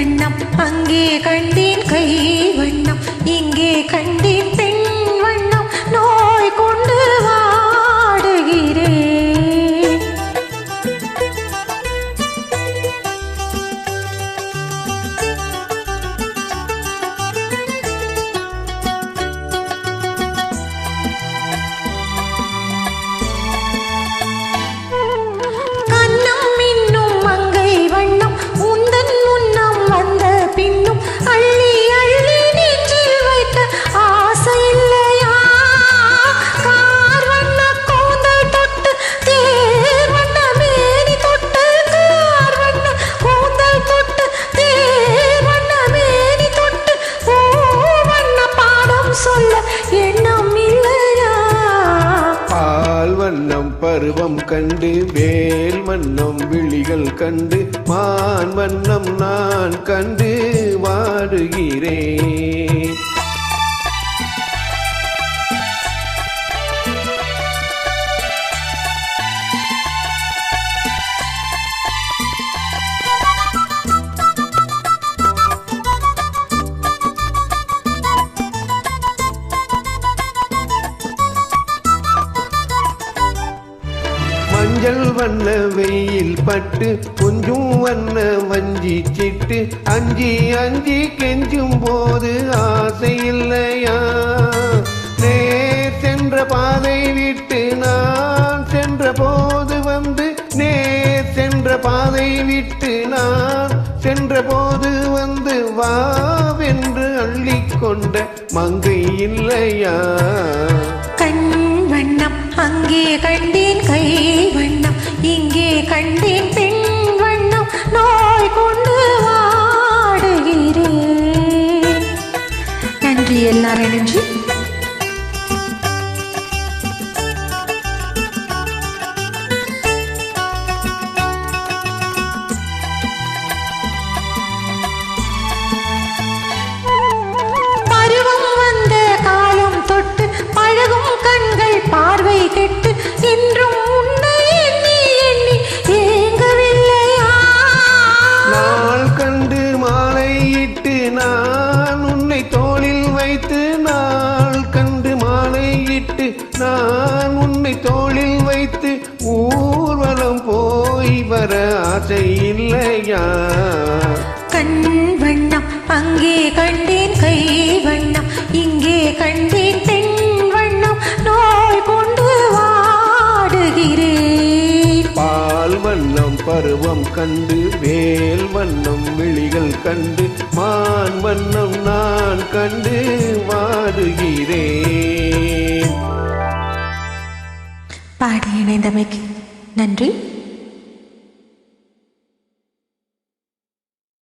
வண்ணம். அங்கே கண்டேன் கை வண்ணம். இங்கே கண்டேன் பருவம் கண்டு வேல் மன்னம் விழிகள் கண்டு மான் மன்னம் நான் கண்டு வாடுகிறேன். மஞ்சள் வண்ண வெயில் பட்டு கொஞ்சம் வண்ண வஞ்சி சிட்டு அஞ்சி அஞ்சி கெஞ்சும் போது ஆசை இல்லையா? நேர் சென்ற பாதை விட்டு நான் சென்ற போது வந்து நேர் சென்ற பாதை விட்டு நான் சென்ற போது வந்து வாவென்று அள்ளிக்கொண்ட மங்கை இல்லையா? கண் வண்ணம் அங்கே கண்டேன் கை வண்ணம் இங்கே கண்டேன் பெண் வண்ணம் நோய் கொண்டு வாடுகிறேன். நன்றி எல்லாரும் நன்றி நான் உன்னை தோளில் வைத்து நாள் கண்டு மாலையிட்டு நான் உன்னை தோளில் வைத்து ஊர்வலம் போய் வர ஆசை இல்லையா? கண் பருவம் கண்டு வேல் வண்ணம் விழிகள் கண்டு மான் வண்ணம் நான் கண்டு வாடுகிறேன். பாடி இணைந்தமைக்கு நன்றி.